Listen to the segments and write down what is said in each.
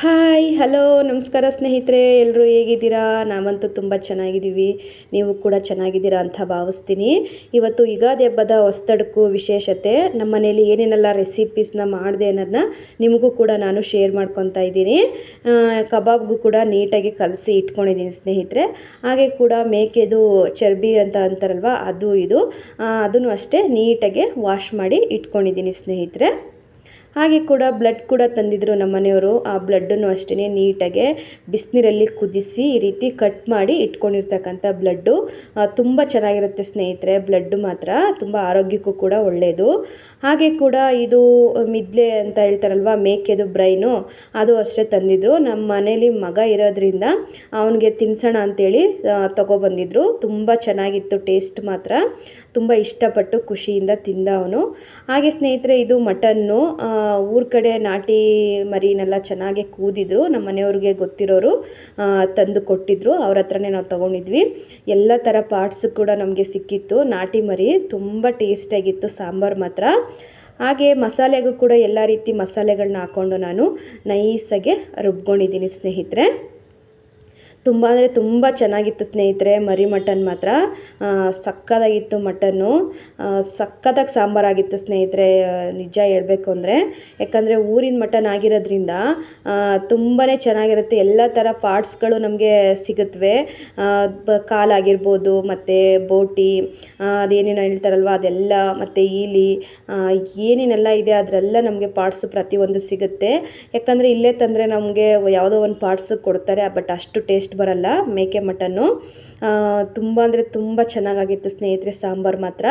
Hi, hello, ನಮಸ್ಕಾರ ಸ್ನೇಹಿತರೆ ಎಲ್ಲರೂ ಹೇಗಿದ್ದೀರಾ? ನಾವಂತೂ ತುಂಬ ಚೆನ್ನಾಗಿದ್ದೀವಿ. ನೀವು ಕೂಡ ಚೆನ್ನಾಗಿದ್ದೀರಾ ಅಂತ ಭಾವಿಸ್ತೀನಿ. ಇವತ್ತು ಯುಗಾದಿ ಹಬ್ಬದ ಹೊಸ್ತಡಕ್ಕೂ ವಿಶೇಷತೆ ನಮ್ಮ ಮನೇಲಿ ಏನೇನೆಲ್ಲ ರೆಸಿಪೀಸ್ನ ಮಾಡಿದೆ ಅನ್ನೋದನ್ನ ನಿಮಗೂ ಕೂಡ ನಾನು ಶೇರ್ ಮಾಡ್ಕೊತಾ ಇದ್ದೀನಿ. ಕಬಾಬ್ಗೂ ಕೂಡ ನೀಟಾಗಿ ಕಲಸಿ ಇಟ್ಕೊಂಡಿದ್ದೀನಿ ಸ್ನೇಹಿತರೆ. ಹಾಗೆ ಕೂಡ ಮೇಕೆದು ಚರ್ಬಿ ಅಂತ ಅಂತಾರಲ್ವ, ಅದು ಇದು. ಅದನ್ನು ಅಷ್ಟೇ ನೀಟಾಗಿ ವಾಶ್ ಮಾಡಿ ಇಟ್ಕೊಂಡಿದ್ದೀನಿ ಸ್ನೇಹಿತರೆ. ಹಾಗೆ ಕೂಡ ಬ್ಲಡ್ ಕೂಡ ತಂದಿದ್ದರು ನಮ್ಮ ಮನೆಯವರು. ಆ ಬ್ಲಡ್ಡನ್ನು ಅಷ್ಟೇ ನೀಟಾಗೆ ಬಿಸಿನೀರಲ್ಲಿ ಕುದಿಸಿ ಈ ರೀತಿ ಕಟ್ ಮಾಡಿ ಇಟ್ಕೊಂಡಿರ್ತಕ್ಕಂಥ ಬ್ಲಡ್ಡು ತುಂಬ ಚೆನ್ನಾಗಿರುತ್ತೆ ಸ್ನೇಹಿತರೆ ಬ್ಲಡ್ಡು ಮಾತ್ರ. ತುಂಬ ಆರೋಗ್ಯಕ್ಕೂ ಕೂಡ ಒಳ್ಳೆಯದು ಹಾಗೆ ಕೂಡ ಇದು ಮಿದ್ಲೆ ಅಂತ ಹೇಳ್ತಾರಲ್ವ, ಮೇಕೆದು ಬ್ರೈನು ಅದು ಅಷ್ಟೇ ತಂದಿದ್ರು. ನಮ್ಮ ಮನೇಲಿ ಮಗ ಇರೋದ್ರಿಂದ ಅವನಿಗೆ ತಿನ್ಸೋಣ ಅಂತೇಳಿ ತಗೊಬಂದಿದ್ರು. ತುಂಬ ಚೆನ್ನಾಗಿತ್ತು ಟೇಸ್ಟ್ ಮಾತ್ರ. ತುಂಬ ಇಷ್ಟಪಟ್ಟು ಖುಷಿಯಿಂದ ತಿಂದ ಅವನು. ಹಾಗೆ ಸ್ನೇಹಿತರೆ, ಇದು ಮಟನ್ನು ಊರ ಕಡೆ ನಾಟಿ ಮರಿನೆಲ್ಲ ಚೆನ್ನಾಗಿ ಕೂದಿದ್ರು ನಮ್ಮ ಮನೆಯವ್ರಿಗೆ ಗೊತ್ತಿರೋರು ತಂದು ಕೊಟ್ಟಿದ್ರು, ಅವ್ರ ಹತ್ರನೇ ನಾವು ತೊಗೊಂಡಿದ್ವಿ. ಎಲ್ಲ ಥರ ಪಾರ್ಟ್ಸು ಕೂಡ ನಮಗೆ ಸಿಕ್ಕಿತ್ತು. ನಾಟಿ ಮರಿ ತುಂಬ ಟೇಸ್ಟಾಗಿತ್ತು ಸಾಂಬಾರು ಮಾತ್ರ. ಹಾಗೆ ಮಸಾಲೆಗೂ ಕೂಡ ಎಲ್ಲ ರೀತಿ ಮಸಾಲೆಗಳನ್ನ ಹಾಕ್ಕೊಂಡು ನಾನು ನೈಸಾಗೆ ರುಬ್ಕೊಂಡಿದ್ದೀನಿ ಸ್ನೇಹಿತರೆ. ತುಂಬ ಅಂದರೆ ತುಂಬ ಚೆನ್ನಾಗಿತ್ತು ಸ್ನೇಹಿತರೆ ಮರಿ ಮಟನ್ ಮಾತ್ರ. ಸಕ್ಕತ್ತಾಗಿತ್ತು ಮಟನ್ನು. ಸಕ್ಕತ್ತಾಗಿ ಸಾಂಬಾರಾಗಿತ್ತು ಸ್ನೇಹಿತರೆ ನಿಜ ಹೇಳಬೇಕು ಅಂದರೆ. ಯಾಕಂದರೆ ಊರಿನ ಮಟನ್ ಆಗಿರೋದ್ರಿಂದ ತುಂಬಾ ಚೆನ್ನಾಗಿರುತ್ತೆ. ಎಲ್ಲ ಥರ ಪಾರ್ಟ್ಸ್ಗಳು ನಮಗೆ ಸಿಗುತ್ತವೆ ಕಾಲಾಗಿರ್ಬೋದು ಮತ್ತು ಬೋಟಿ ಅದೇನೇನು ಹೇಳ್ತಾರಲ್ವ, ಅದೆಲ್ಲ, ಮತ್ತು ಈಲಿ ಏನೇನೆಲ್ಲ ಇದೆ ಅದರೆಲ್ಲ ನಮಗೆ ಪಾರ್ಟ್ಸ್ ಪ್ರತಿಯೊಂದು ಸಿಗುತ್ತೆ. ಯಾಕಂದರೆ ಇಲ್ಲೇ ತಂದರೆ ನಮಗೆ ಯಾವುದೋ ಒಂದು ಪಾರ್ಟ್ಸ್ ಕೊಡ್ತಾರೆ, ಬಟ್ ಅಷ್ಟು ಟೇಸ್ಟ್ ಬರಲ್ಲ, ಮೇಕೆ ಮಟನ್ನು. ತುಂಬ ಅಂದರೆ ತುಂಬ ಚೆನ್ನಾಗಾಗಿತ್ತು ಸ್ನೇಹಿತರೆ ಸಾಂಬಾರು ಮಾತ್ರ.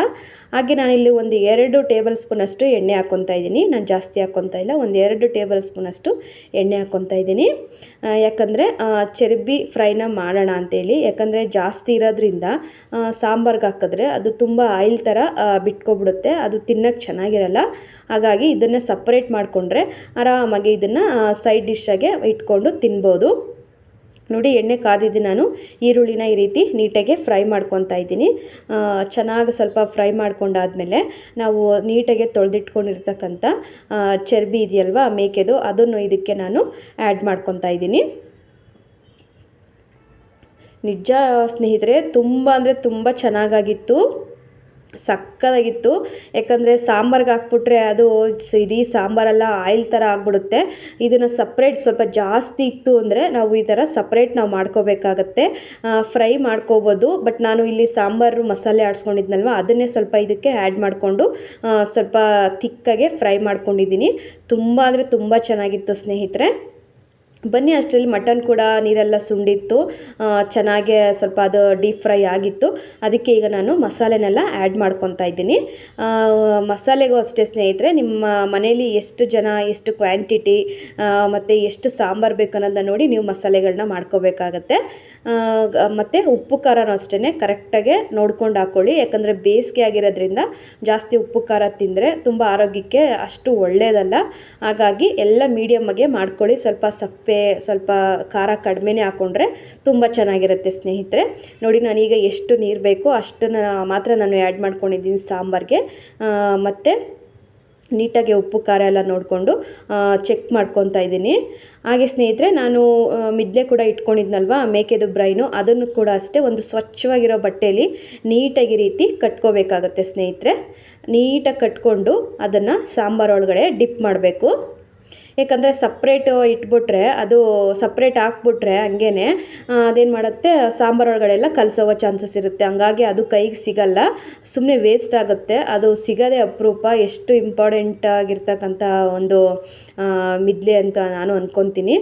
ಹಾಗೆ ನಾನಿಲ್ಲಿ ಒಂದು ಎರಡು ಟೇಬಲ್ ಸ್ಪೂನಷ್ಟು ಎಣ್ಣೆ ಹಾಕ್ಕೊತಾ ಇದ್ದೀನಿ. ನಾನು ಜಾಸ್ತಿ ಹಾಕ್ಕೊತಾ ಇಲ್ಲ, ಒಂದು ಎರಡು ಟೇಬಲ್ ಸ್ಪೂನಷ್ಟು ಎಣ್ಣೆ ಹಾಕ್ಕೊತಾ ಇದ್ದೀನಿ. ಯಾಕಂದರೆ ಚರ್ಬಿ ಫ್ರೈನ ಮಾಡೋಣ ಅಂತೇಳಿ. ಯಾಕಂದರೆ ಜಾಸ್ತಿ ಇರೋದ್ರಿಂದ ಸಾಂಬಾರ್ಗೆ ಹಾಕಿದ್ರೆ ಅದು ತುಂಬ ಆಯಿಲ್ ಥರ ಬಿಟ್ಕೊಬಿಡುತ್ತೆ. ಅದು ತಿನ್ನೋಕ್ಕೆ ಚೆನ್ನಾಗಿರಲ್ಲ. ಹಾಗಾಗಿ ಇದನ್ನು ಸಪ್ರೇಟ್ ಮಾಡಿಕೊಂಡ್ರೆ ಆರಾಮಾಗಿ ಇದನ್ನು ಸೈಡ್ ಡಿಶ್ಶಾಗೆ ಇಟ್ಕೊಂಡು ತಿನ್ಬೋದು. ನೋಡಿ ಎಣ್ಣೆ ಕಾದಿದ್ದು ನಾನು, ಈರುಳ್ಳಿನ ಈ ರೀತಿ ನೀಟಾಗಿ ಫ್ರೈ ಮಾಡ್ಕೊತಾ ಇದ್ದೀನಿ. ಚೆನ್ನಾಗಿ ಸ್ವಲ್ಪ ಫ್ರೈ ಮಾಡ್ಕೊಂಡಾದ್ಮೇಲೆ ನಾವು ನೀಟಾಗೆ ತೊಳೆದಿಟ್ಕೊಂಡಿರ್ತಕ್ಕಂಥ ಚರ್ಬಿ ಇದೆಯಲ್ವಾ, ಮೇಕೆದು, ಅದನ್ನು ಇದಕ್ಕೆ ನಾನು ಆ್ಯಡ್ ಮಾಡ್ಕೊತಾ ಇದ್ದೀನಿ. ನಿಜ ಸ್ನೇಹಿತರೆ, ತುಂಬ ಅಂದರೆ ತುಂಬ ಚೆನ್ನಾಗಾಗಿತ್ತು. ಸಕ್ಕತ್ತಾಗಿತ್ತು. ಯಾಕಂದರೆ ಸಾಂಬಾರ್ಗೆ ಹಾಕ್ಬಿಟ್ರೆ ಅದು ಇಡೀ ಸಾಂಬಾರೆಲ್ಲ ಆಯಿಲ್ ಥರ ಆಗಿಬಿಡುತ್ತೆ. ಇದನ್ನು ಸಪ್ರೇಟ್ ಸ್ವಲ್ಪ ಜಾಸ್ತಿ ಇತ್ತು ಅಂದರೆ ನಾವು ಈ ಥರ ಸಪ್ರೇಟ್ ನಾವು ಮಾಡ್ಕೋಬೇಕಾಗತ್ತೆ. ಫ್ರೈ ಮಾಡ್ಕೋಬೋದು. ಬಟ್ ನಾನು ಇಲ್ಲಿ ಸಾಂಬಾರು ಮಸಾಲೆ ಆಡಿಸ್ಕೊಂಡಿದ್ನಲ್ವ, ಅದನ್ನೇ ಸ್ವಲ್ಪ ಇದಕ್ಕೆ ಆ್ಯಡ್ ಮಾಡಿಕೊಂಡು ಸ್ವಲ್ಪ ತಿಕ್ಕಾಗೆ ಫ್ರೈ ಮಾಡ್ಕೊಂಡಿದ್ದೀನಿ. ತುಂಬ ಅಂದರೆ ತುಂಬ ಚೆನ್ನಾಗಿತ್ತು ಸ್ನೇಹಿತರೆ. ಬನ್ನಿ, ಅಷ್ಟರಲ್ಲಿ ಮಟನ್ ಕೂಡ ನೀರೆಲ್ಲ ಸುಂಡಿತ್ತು. ಚೆನ್ನಾಗೆ ಸ್ವಲ್ಪ ಅದು ಡೀಪ್ ಫ್ರೈ ಆಗಿತ್ತು. ಅದಕ್ಕೆ ಈಗ ನಾನು ಮಸಾಲೆನೆಲ್ಲ ಆ್ಯಡ್ ಮಾಡ್ಕೊತಾ ಇದ್ದೀನಿ. ಮಸಾಲೆಗೂ ಅಷ್ಟೇ ಸ್ನೇಹಿತರೆ, ನಿಮ್ಮ ಮನೆಯಲ್ಲಿ ಎಷ್ಟು ಜನ, ಎಷ್ಟು ಕ್ವಾಂಟಿಟಿ ಮತ್ತು ಎಷ್ಟು ಸಾಂಬಾರು ಬೇಕು ಅನ್ನೋದನ್ನ ನೋಡಿ ನೀವು ಮಸಾಲೆಗಳನ್ನ ಮಾಡ್ಕೋಬೇಕಾಗತ್ತೆ. ಮತ್ತು ಉಪ್ಪು ಖಾರನೂ ಅಷ್ಟೇ ಕರೆಕ್ಟಾಗೆ ನೋಡ್ಕೊಂಡು ಹಾಕ್ಕೊಳ್ಳಿ ಯಾಕಂದರೆ ಬೇಸಿಗೆ ಆಗಿರೋದ್ರಿಂದ ಜಾಸ್ತಿ ಉಪ್ಪು ಖಾರ ತಿಂದರೆ ತುಂಬ ಆರೋಗ್ಯಕ್ಕೆ ಅಷ್ಟು ಒಳ್ಳೆಯದಲ್ಲ ಹಾಗಾಗಿ ಎಲ್ಲ ಮೀಡಿಯಮ್ಮಗೆ ಮಾಡ್ಕೊಳ್ಳಿ. ಸ್ವಲ್ಪ ಸಪ್ಪೆ ಸ್ವಲ್ಪ ಖಾರ ಕಡಿಮೆನೇ ಹಾಕ್ಕೊಂಡ್ರೆ ತುಂಬ ಚೆನ್ನಾಗಿರುತ್ತೆ ಸ್ನೇಹಿತರೆ. ನೋಡಿ, ನಾನೀಗ ಎಷ್ಟು ನೀರು ಬೇಕೋ ಅಷ್ಟನ್ನು ಮಾತ್ರ ನಾನು ಆ್ಯಡ್ ಮಾಡ್ಕೊಂಡಿದ್ದೀನಿ ಸಾಂಬಾರಿಗೆ. ಮತ್ತು ನೀಟಾಗಿ ಉಪ್ಪು, ಖಾರ ಎಲ್ಲ ನೋಡಿಕೊಂಡು ಚೆಕ್ ಮಾಡ್ಕೊತಾ ಇದ್ದೀನಿ. ಹಾಗೆ ಸ್ನೇಹಿತರೆ, ನಾನು ಮಿದ್ಲೆ ಕೂಡ ಇಟ್ಕೊಂಡಿದ್ನಲ್ವ, ಮೇಕೆದು ಬ್ರೈನು ಅದನ್ನು ಕೂಡ ಅಷ್ಟೇ ಒಂದು ಸ್ವಚ್ಛವಾಗಿರೋ ಬಟ್ಟೆಯಲ್ಲಿ ನೀಟಾಗಿ ರೀತಿ ಕಟ್ಕೋಬೇಕಾಗತ್ತೆ ಸ್ನೇಹಿತರೆ. ನೀಟಾಗಿ ಕಟ್ಕೊಂಡು ಅದನ್ನು ಸಾಂಬಾರೊಳಗಡೆ ಡಿಪ್ ಮಾಡಬೇಕು. ಯಾಕಂದರೆ ಸಪ್ರೇಟ್ ಇಟ್ಬಿಟ್ರೆ, ಅದು ಸಪ್ರೇಟ್ ಹಾಕ್ಬಿಟ್ರೆ ಹಂಗೇ ಅದೇನು ಮಾಡುತ್ತೆ ಸಾಂಬಾರು ಒಳಗಡೆಲ್ಲ ಕಲಸೋಗೋ ಚಾನ್ಸಸ್ ಇರುತ್ತೆ. ಹಂಗಾಗಿ ಅದು ಕೈಗೆ ಸಿಗಲ್ಲ ಸುಮ್ಮನೆ ವೇಸ್ಟ್ ಆಗುತ್ತೆ. ಅದು ಸಿಗೋದೇ ಅಪರೂಪ ಎಷ್ಟು ಇಂಪಾರ್ಟೆಂಟ್ ಆಗಿರ್ತಕ್ಕಂಥ ಒಂದು ಮಿದ್ಲೆ ಅಂತ ನಾನು ಅಂದ್ಕೊತೀನಿ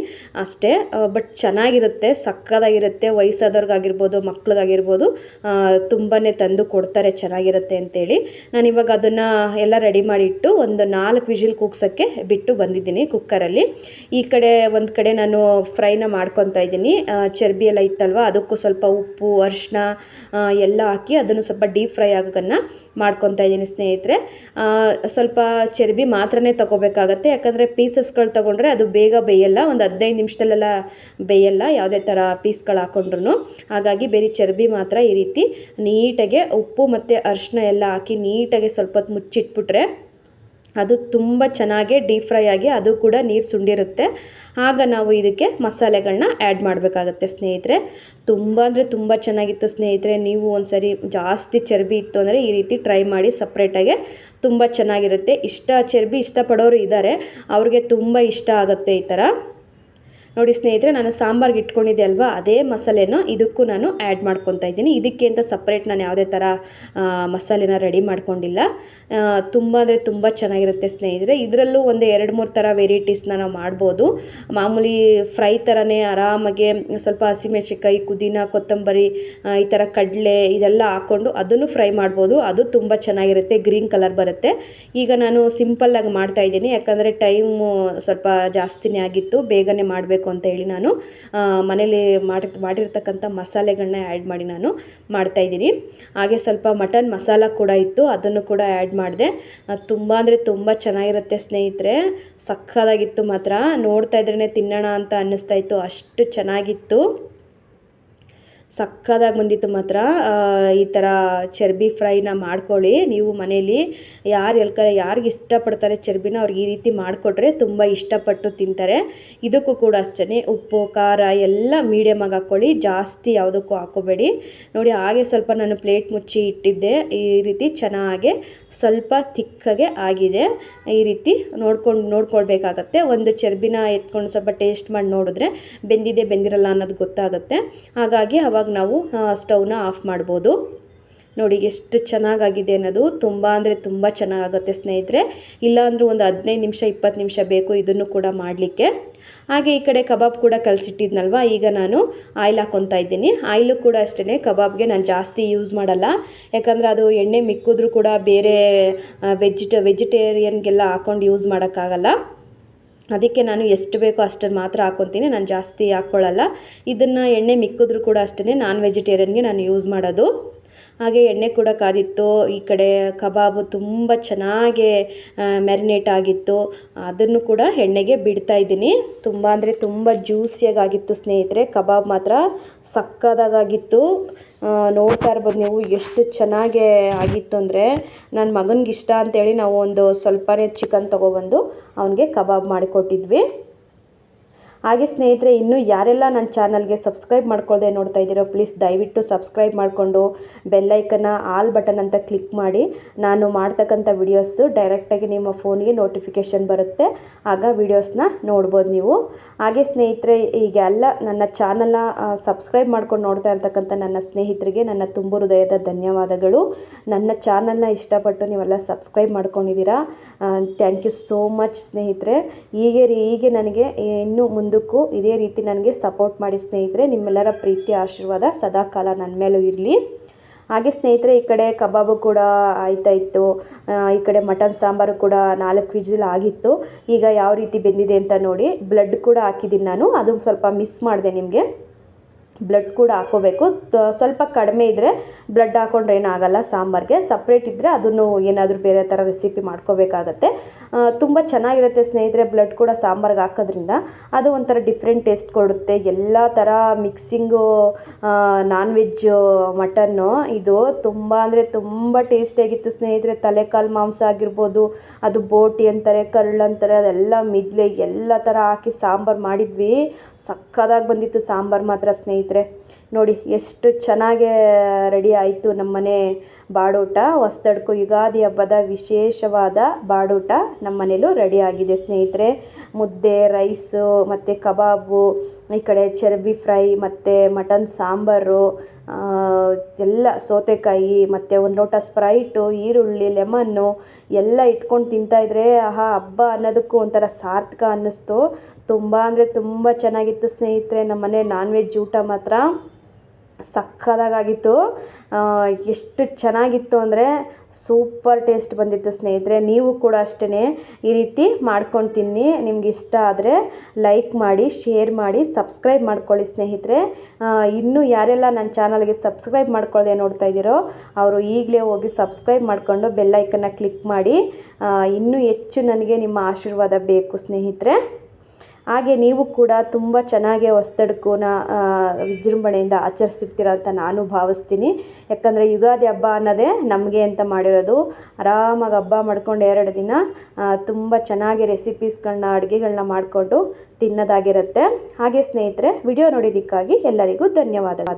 ಅಷ್ಟೇ ಬಟ್ ಚೆನ್ನಾಗಿರುತ್ತೆ, ಸಕ್ಕದಾಗಿರುತ್ತೆ, ವಯಸ್ಸಾದವ್ರಿಗಾಗಿರ್ಬೋದು, ಮಕ್ಳಿಗಾಗಿರ್ಬೋದು ತುಂಬಾ ತಂದು ಕೊಡ್ತಾರೆ, ಚೆನ್ನಾಗಿರುತ್ತೆ ಅಂತೇಳಿ. ನಾನು ಇವಾಗ ಅದನ್ನು ಎಲ್ಲ ರೆಡಿ ಮಾಡಿಟ್ಟು ಒಂದು ನಾಲ್ಕು ವಿಜಿಲ್ ಕೂಗ್ಸೋಕ್ಕೆ ಬಿಟ್ಟು ಬಂದಿದ್ದೀನಿ. ಕುಕ್ಕರಲ್ಲಿ. ಈ ಕಡೆ ಒಂದು ಕಡೆ ನಾನು ಫ್ರೈನ ಮಾಡ್ಕೊತಾ ಇದ್ದೀನಿ. ಚರ್ಬಿ ಎಲ್ಲ ಇತ್ತಲ್ವ, ಅದಕ್ಕೂ ಸ್ವಲ್ಪ ಉಪ್ಪು ಅರಿಶಿನ ಎಲ್ಲ ಹಾಕಿ ಅದನ್ನು ಸ್ವಲ್ಪ ಡೀಪ್ ಫ್ರೈ ಆಗೋಕ್ಕನ್ನು ಮಾಡ್ಕೊತಾ ಇದ್ದೀನಿ ಸ್ನೇಹಿತರೆ. ಸ್ವಲ್ಪ ಚರ್ಬಿ ಮಾತ್ರನೇ ತಗೋಬೇಕಾಗತ್ತೆ, ಯಾಕಂದರೆ ಪೀಸಸ್ಗಳು ತೊಗೊಂಡ್ರೆ ಅದು ಬೇಗ ಬೇಯಲ್ಲ, ಒಂದು ಹದಿನೈದು ನಿಮಿಷದಲ್ಲೆಲ್ಲ ಬೇಯಲ್ಲ, ಯಾವುದೇ ಥರ ಪೀಸ್ಗಳು ಹಾಕ್ಕೊಂಡ್ರು ಹಾಗಾಗಿ ಬೇರೆ ಚರ್ಬಿ ಮಾತ್ರ ಈ ರೀತಿ ನೀಟಾಗೆ ಉಪ್ಪು ಮತ್ತು ಅರಿಶಿನ ಎಲ್ಲ ಹಾಕಿ ನೀಟಾಗೆ ಸ್ವಲ್ಪ ಹೊತ್ತು ಮುಚ್ಚಿಟ್ಬಿಟ್ರೆ ಅದು ತುಂಬ ಚೆನ್ನಾಗಿ ಡೀಪ್ ಫ್ರೈ ಆಗಿ ಅದು ಕೂಡ ನೀರು ಸುಂಡಿರುತ್ತೆ. ಆಗ ನಾವು ಇದಕ್ಕೆ ಮಸಾಲೆಗಳನ್ನ ಆ್ಯಡ್ ಮಾಡಬೇಕಾಗತ್ತೆ ಸ್ನೇಹಿತರೆ. ತುಂಬ ಅಂದರೆ ತುಂಬ ಚೆನ್ನಾಗಿತ್ತು ಸ್ನೇಹಿತರೆ. ನೀವು ಒಂದ್ಸರಿ ಜಾಸ್ತಿ ಚರ್ಬಿ ಇತ್ತು ಅಂದರೆ ಈ ರೀತಿ ಟ್ರೈ ಮಾಡಿ ಸಪ್ರೇಟಾಗೆ ತುಂಬ ಚೆನ್ನಾಗಿರುತ್ತೆ. ಇಷ್ಟ ಚರ್ಬಿ ಇಷ್ಟಪಡೋರು ಇದ್ದಾರೆ ಅವ್ರಿಗೆ ತುಂಬ ಇಷ್ಟ ಆಗುತ್ತೆ ಈ ಥರ ನೋಡಿ ಸ್ನೇಹಿತರೆ, ನಾನು ಸಾಂಬಾರ್ಗೆ ಇಟ್ಕೊಂಡಿದ್ದೆ ಅಲ್ವಾ? ಅದೇ ಮಸಾಲೆನ ಇದಕ್ಕೂ ನಾನು ಆ್ಯಡ್ ಮಾಡ್ಕೊತಾ ಇದ್ದೀನಿ. ಇದಕ್ಕೆ ಅಂತ ಸಪ್ರೇಟ್ ನಾನು ಯಾವುದೇ ಥರ ಮಸಾಲೆನ ರೆಡಿ ಮಾಡ್ಕೊಂಡಿಲ್ಲ. ತುಂಬ ಅಂದರೆ ತುಂಬ ಚೆನ್ನಾಗಿರುತ್ತೆ ಸ್ನೇಹಿತರೆ. ಇದರಲ್ಲೂ ಒಂದು ಎರಡು, ಮೂರು ಥರ ವೆರೈಟೀಸ್ನ ನಾವು ಮಾಡ್ಬೋದು. ಮಾಮೂಲಿ ಫ್ರೈ ಥರನೇ ಆರಾಮಾಗೆ ಸ್ವಲ್ಪ ಹಸಿಮೆಣ್ಸಿನ್ಕಾಯಿ, ಪುದೀನ, ಕೊತ್ತಂಬರಿ ಈ ಥರ ಕಡಲೆ ಇದೆಲ್ಲ ಹಾಕ್ಕೊಂಡು ಅದನ್ನು ಫ್ರೈ ಮಾಡ್ಬೋದು. ಅದು ತುಂಬ ಚೆನ್ನಾಗಿರುತ್ತೆ ಗ್ರೀನ್ ಕಲರ್ ಬರುತ್ತೆ. ಈಗ ನಾನು ಸಿಂಪಲ್ಲಾಗಿ ಮಾಡ್ತಾಯಿದ್ದೀನಿ ಯಾಕಂದರೆ ಟೈಮು ಸ್ವಲ್ಪ ಜಾಸ್ತಿನೇ ಆಗಿತ್ತು. ಬೇಗನೆ ಮಾಡಬೇಕು ಅಂತ ಹೇಳಿ ನಾನು ಮನೇಲಿ ಮಾಡಿ, ಮಾಡಿರ್ತಕ್ಕಂಥ ಮಸಾಲೆಗಳನ್ನ ಆ್ಯಡ್ ಮಾಡಿ ನಾನು ಮಾಡ್ತಾಯಿದ್ದೀನಿ ಹಾಗೆ ಸ್ವಲ್ಪ ಮಟನ್ ಮಸಾಲ ಕೂಡ ಇತ್ತು, ಅದನ್ನು ಕೂಡ ಆ್ಯಡ್ ಮಾಡಿದೆ. ತುಂಬ ಅಂದರೆ ತುಂಬ ಚೆನ್ನಾಗಿರುತ್ತೆ ಸ್ನೇಹಿತರೆ. ಸಕ್ಕದಾಗಿತ್ತು ಮಾತ್ರ. ನೋಡ್ತಾ ಇದ್ರೇ ತಿನ್ನೋಣ ಅಂತ ಅನ್ನಿಸ್ತಾ ಇತ್ತು. ಅಷ್ಟು ಚೆನ್ನಾಗಿತ್ತು. ಸಕ್ಕದಾಗಿ ಬಂದಿತ್ತು ಮಾತ್ರ. ಈ ಥರ ಚರ್ಬಿ ಫ್ರೈನ ಮಾಡ್ಕೊಳ್ಳಿ. ನೀವು ಮನೇಲಿ ಯಾರು ಎಲ್ಕ, ಯಾರಿಗೆ ಇಷ್ಟಪಡ್ತಾರೆ ಚರ್ಬಿನ ಅವ್ರಿಗೆ ಈ ರೀತಿ ಮಾಡಿಕೊಟ್ರೆ ತುಂಬ ಇಷ್ಟಪಟ್ಟು ತಿಂತಾರೆ. ಇದಕ್ಕೂ ಕೂಡ ಅಷ್ಟೇ ಉಪ್ಪು, ಖಾರ ಎಲ್ಲ ಮೀಡಿಯಮಾಗಿ ಹಾಕ್ಕೊಳ್ಳಿ. ಜಾಸ್ತಿ ಯಾವುದಕ್ಕೂ ಹಾಕೋಬೇಡಿ ನೋಡಿ, ಹಾಗೆ ಸ್ವಲ್ಪ ನಾನು ಪ್ಲೇಟ್ ಮುಚ್ಚಿ ಇಟ್ಟಿದ್ದೆ. ಈ ರೀತಿ ಚೆನ್ನಾಗೆ ಸ್ವಲ್ಪ ತಿಕ್ಕಗೆ ಆಗಿದೆ. ಈ ರೀತಿ ನೋಡ್ಕೊಂಡು, ನೋಡ್ಕೊಳ್ಬೇಕಾಗತ್ತೆ. ಒಂದು ಚರ್ಬಿನ ಎತ್ಕೊಂಡು ಸ್ವಲ್ಪ ಟೇಸ್ಟ್ ಮಾಡಿ ನೋಡಿದ್ರೆ ಬೆಂದಿದೆ, ಬೆಂದಿರಲ್ಲ ಅನ್ನೋದು ಗೊತ್ತಾಗುತ್ತೆ. ಹಾಗಾಗಿ ಅವಾಗ ನಾವು ಸ್ಟವ್ನ ಆಫ್ ಮಾಡ್ಬೋದು. ನೋಡಿ ಎಷ್ಟು ಚೆನ್ನಾಗಾಗಿದೆ ಅನ್ನೋದು. ತುಂಬ ಅಂದರೆ ತುಂಬ ಚೆನ್ನಾಗಾಗುತ್ತೆ ಸ್ನೇಹಿತರೆ. ಇಲ್ಲಾಂದರೂ ಒಂದು ಹದಿನೈದು ನಿಮಿಷ, ಇಪ್ಪತ್ತು ನಿಮಿಷ ಬೇಕು ಇದನ್ನು ಕೂಡ ಮಾಡಲಿಕ್ಕೆ. ಹಾಗೆ ಈ ಕಡೆ ಕಬಾಬ್ ಕೂಡ ಕಲಸಿಟ್ಟಿದ್ನಲ್ವ? ಈಗ ನಾನು ಆಯಿಲ್ ಹಾಕ್ಕೊತಾ ಇದ್ದೀನಿ. ಆಯಿಲು ಕೂಡ ಅಷ್ಟೇ ಕಬಾಬ್ಗೆ ನಾನು ಜಾಸ್ತಿ ಯೂಸ್ ಮಾಡಲ್ಲ. ಯಾಕಂದರೆ ಅದು ಎಣ್ಣೆ ಮಿಕ್ಕಿದ್ರೂ ಕೂಡ ಬೇರೆ ವೆಜಿಟ, ವೆಜಿಟೇರಿಯನ್ಗೆಲ್ಲ ಹಾಕ್ಕೊಂಡು ಯೂಸ್ ಮಾಡೋಕ್ಕಾಗಲ್ಲ. ಅದಕ್ಕೆ ನಾನು ಎಷ್ಟು ಬೇಕೋ ಅಷ್ಟನ್ನು ಮಾತ್ರ ಹಾಕ್ಕೊತೀನಿ ನಾನು ಜಾಸ್ತಿ ಹಾಕ್ಕೊಳ್ಳಲ್ಲ ಇದನ್ನು ಎಣ್ಣೆ ಮಿಕ್ಕಿದ್ರೂ ಕೂಡ ಅಷ್ಟೇ ನಾನ್ ವೆಜಿಟೇರಿಯನ್ಗೆ ನಾನು ಯೂಸ್ ಮಾಡೋದು. ಹಾಗೆ ಎಣ್ಣೆ ಕೂಡ ಕಾದಿತ್ತು. ಈ ಕಡೆ ಕಬಾಬು ತುಂಬ ಚೆನ್ನಾಗಿ ಮ್ಯಾರಿನೇಟ್ ಆಗಿತ್ತು. ಅದನ್ನು ಕೂಡ ಎಣ್ಣೆಗೆ ಬಿಡ್ತಾ ಇದ್ದೀನಿ. ತುಂಬ ಅಂದರೆ ತುಂಬ ಜ್ಯೂಸಿಯಾಗಿತ್ತು ಸ್ನೇಹಿತರೆ. ಕಬಾಬ್ ಮಾತ್ರ ಸಕ್ಕದಾಗಿತ್ತು ನೋಡ್ತಾ ಇರ್ಬೋದು ನೀವು ಎಷ್ಟು ಚೆನ್ನಾಗಿ ಆಗಿತ್ತು ಅಂದರೆ. ನನ್ನ ಮಗನಿಗೆ ಇಷ್ಟ ಅಂತೇಳಿ ನಾವು ಒಂದು ಸ್ವಲ್ಪನೇ ಚಿಕನ್ ತೊಗೊಬಂದು ಅವನಿಗೆ ಕಬಾಬ್ ಮಾಡಿಕೊಟ್ಟಿದ್ವಿ. ಹಾಗೆ ಸ್ನೇಹಿತರೆ, ಇನ್ನೂ ಯಾರೆಲ್ಲ ನನ್ನ ಚಾನಲ್ಗೆ ಸಬ್ಸ್ಕ್ರೈಬ್ ಮಾಡ್ಕೊಳ್ಳದೆ ನೋಡ್ತಾ ಇದ್ದೀರೋ, ಪ್ಲೀಸ್ ದಯವಿಟ್ಟು ಸಬ್ಸ್ಕ್ರೈಬ್ ಮಾಡಿಕೊಂಡು ಬೆಲ್ಲೈಕನ್ನ ಆಲ್ ಬಟನ್ ಅಂತ ಕ್ಲಿಕ್ ಮಾಡಿ. ನಾನು ಮಾಡ್ತಕ್ಕಂಥ ವಿಡಿಯೋಸು ಡೈರೆಕ್ಟಾಗಿ ನಿಮ್ಮ ಫೋನ್ಗೆ ನೋಟಿಫಿಕೇಷನ್ ಬರುತ್ತೆ. ಆಗ ವಿಡಿಯೋಸ್ನ ನೋಡ್ಬೋದು ನೀವು. ಹಾಗೆ ಸ್ನೇಹಿತರೆ, ಈಗ ಎಲ್ಲ ನನ್ನ ಚಾನಲ್ನ ಸಬ್ಸ್ಕ್ರೈಬ್ ಮಾಡ್ಕೊಂಡು ನೋಡ್ತಾ ಇರ್ತಕ್ಕಂಥ ನನ್ನ ಸ್ನೇಹಿತರಿಗೆ ನನ್ನ ತುಂಬು ಹೃದಯದ ಧನ್ಯವಾದಗಳು. ನನ್ನ ಚಾನಲ್ನ ಇಷ್ಟಪಟ್ಟು ನೀವೆಲ್ಲ ಸಬ್ಸ್ಕ್ರೈಬ್ ಮಾಡ್ಕೊಂಡಿದ್ದೀರಾ? ಥ್ಯಾಂಕ್ ಯು ಸೋ ಮಚ್ ಸ್ನೇಹಿತರೆ. ಹೀಗೆ ರೀ, ಹೀಗೆ ನನಗೆ ಇನ್ನೂ ಮುಂದಕ್ಕೂ ಇದೇ ರೀತಿ ನನಗೆ ಸಪೋರ್ಟ್ ಮಾಡಿ ಸ್ನೇಹಿತರೆ, ನಿಮ್ಮೆಲ್ಲರ ಪ್ರೀತಿ, ಆಶೀರ್ವಾದ ಸದಾಕಾಲ ನನ್ನ ಮೇಲೂ ಇರಲಿ. ಹಾಗೆ ಸ್ನೇಹಿತರೆ, ಈ ಕಡೆ ಕಬಾಬು ಕೂಡ ಆಯ್ತಾ ಇತ್ತು ಈ ಕಡೆ ಮಟನ್, ಸಾಂಬಾರು ಕೂಡ ನಾಲ್ಕು ವಿಜಿಲ್ ಆಗಿತ್ತು. ಈಗ ಯಾವ ರೀತಿ ಬೆಂದಿದೆ ಅಂತ ನೋಡಿ ಬ್ಲಡ್ ಕೂಡ ಹಾಕಿದ್ದೀನಿ ನಾನು. ಅದು ಸ್ವಲ್ಪ ಮಿಸ್ ಮಾಡಿದೆ ನಿಮಗೆ. ಬ್ಲಡ್ ಕೂಡ ಹಾಕೋಬೇಕು. ಸ್ವಲ್ಪ ಕಡಿಮೆ ಇದ್ದರೆ ಬ್ಲಡ್ ಹಾಕೊಂಡ್ರೆ ಏನಾಗಲ್ಲ, ಸಾಂಬಾರಿಗೆ. ಸಪ್ರೇಟ್ ಇದ್ದರೆ ಅದನ್ನು ಏನಾದರೂ ಬೇರೆ ಥರ ರೆಸಿಪಿ ಮಾಡ್ಕೋಬೇಕಾಗತ್ತೆ. ತುಂಬ ಚೆನ್ನಾಗಿರುತ್ತೆ ಸ್ನೇಹಿತರೆ ಬ್ಲಡ್ ಕೂಡ ಸಾಂಬಾರಿಗೆ ಹಾಕೋದ್ರಿಂದ. ಅದು ಒಂಥರ ಡಿಫ್ರೆಂಟ್ ಟೇಸ್ಟ್ ಕೊಡುತ್ತೆ. ಎಲ್ಲ ಥರ ಮಿಕ್ಸಿಂಗು ನಾನ್ ವೆಜ್ ಮಟನ್ನು ಇದು ತುಂಬ ಅಂದರೆ ತುಂಬ ಟೇಸ್ಟಿಯಾಗಿತ್ತು ಸ್ನೇಹಿತರೆ. ತಲೆಕಾಲು ಮಾಂಸ ಆಗಿರ್ಬೋದು, ಅದು ಬೋಟಿ ಅಂತಾರೆ, ಕರ್ಳು ಅಂತಾರೆ, ಅದೆಲ್ಲ ಮಿದ್ಲೆ ಎಲ್ಲ ಥರ ಹಾಕಿ ಸಾಂಬಾರು ಮಾಡಿದ್ವಿ. ಸಕ್ಕದಾಗಿ ಬಂದಿತ್ತು ಸಾಂಬಾರು ಮಾತ್ರ ಸ್ನೇಹಿತರೆ. ನೋಡಿ ಎಷ್ಟು ಚೆನ್ನಾಗಿ ರೆಡಿ ಆಯಿತು ನಮ್ಮನೆ ಬಾಡೂಟ. ಹೊಸ್ದಡ್ಕು ಯುಗಾದಿ ಹಬ್ಬದ ವಿಶೇಷವಾದ ಬಾಡೂಟ ನಮ್ಮ ಮನೇಲೂ ರೆಡಿ ಆಗಿದೆ ಸ್ನೇಹಿತರೆ. ಮುದ್ದೆ, ರೈಸು, ಮತ್ತು ಕಬಾಬು ಈ ಕಡೆ ಚರ್ಬಿ ಫ್ರೈ ಮತ್ತು ಮಟನ್ ಸಾಂಬಾರು ಎಲ್ಲ ಸೌತೆಕಾಯಿ ಮತ್ತು ಒಂದು ಲೋಟ ಸ್ಪ್ರೈಟು, ಈರುಳ್ಳಿ, ಲೆಮನ್ನು ಎಲ್ಲ ಇಟ್ಕೊಂಡು ತಿಂತಾಯಿದ್ರೆ ಆಹಾ, ಹಬ್ಬ ಅನ್ನೋದಕ್ಕೂ ಒಂಥರ ಸಾರ್ಥಕ ಅನ್ನಿಸ್ತು. ತುಂಬ ಅಂದರೆ ತುಂಬ ಚೆನ್ನಾಗಿತ್ತು ಸ್ನೇಹಿತರೆ, ನಮ್ಮನೆ ನಾನ್ ವೆಜ್ ಊಟ ಮಾತ್ರ. ಸಕ್ಕದಾಗಿತ್ತು ಆ, ಎಷ್ಟು ಚೆನ್ನಾಗಿತ್ತು ಅಂದರೆ ಸೂಪರ್ ಟೇಸ್ಟ್ ಬಂದಿತ್ತು ಸ್ನೇಹಿತರೆ. ನೀವು ಕೂಡ ಅಷ್ಟೇ ಈ ರೀತಿ ಮಾಡ್ಕೊಂಡು ತಿನ್ನಿ ನಿಮ್ಗೆ ಇಷ್ಟ ಆದರೆ ಲೈಕ್ ಮಾಡಿ ಶೇರ್ ಮಾಡಿ ಸಬ್ಸ್ಕ್ರೈಬ್ ಮಾಡ್ಕೊಳ್ಳಿ ಸ್ನೇಹಿತರೆ. ಇನ್ನೂ ಯಾರೆಲ್ಲ ನನ್ನ ಚಾನಲ್ಗೆ ಸಬ್ಸ್ಕ್ರೈಬ್ ಮಾಡ್ಕೊಳ್ಳದೆ ನೋಡ್ತಾ ಇದ್ದೀರೋ ಅವರು ಈಗಲೇ ಹೋಗಿ ಸಬ್ಸ್ಕ್ರೈಬ್ ಮಾಡಿಕೊಂಡು ಬೆಲ್ಲೈಕನ್ನ ಕ್ಲಿಕ್ ಮಾಡಿ. ಇನ್ನೂ ಹೆಚ್ಚು ನನಗೆ ನಿಮ್ಮ ಆಶೀರ್ವಾದ ಬೇಕು ಸ್ನೇಹಿತರೆ. ಹಾಗೆ ನೀವು ಕೂಡ ತುಂಬ ಚೆನ್ನಾಗೆ ಹೊಸ್ತಡ್ಕೋನ ವಿಜೃಂಭಣೆಯಿಂದ ಆಚರಿಸಿರ್ತೀರ ಅಂತ ನಾನು ಭಾವಿಸ್ತೀನಿ. ಯಾಕಂದರೆ ಯುಗಾದಿ ಹಬ್ಬ ಅನ್ನೋದೇ ನಮಗೆ ಅಂತ ಮಾಡಿರೋದು. ಆರಾಮಾಗಿ ಹಬ್ಬ ಮಾಡ್ಕೊಂಡು ಎರಡು ದಿನ ತುಂಬ ಚೆನ್ನಾಗಿ ರೆಸಿಪೀಸ್ಗಳನ್ನ ಅಡುಗೆಗಳನ್ನ ಮಾಡಿಕೊಂಡು ತಿನ್ನೋದಾಗಿರುತ್ತೆ. ಹಾಗೆ ಸ್ನೇಹಿತರೆ, ವಿಡಿಯೋ ನೋಡಿದ್ದಕ್ಕಾಗಿ ಎಲ್ಲರಿಗೂ ಧನ್ಯವಾದಗಳು.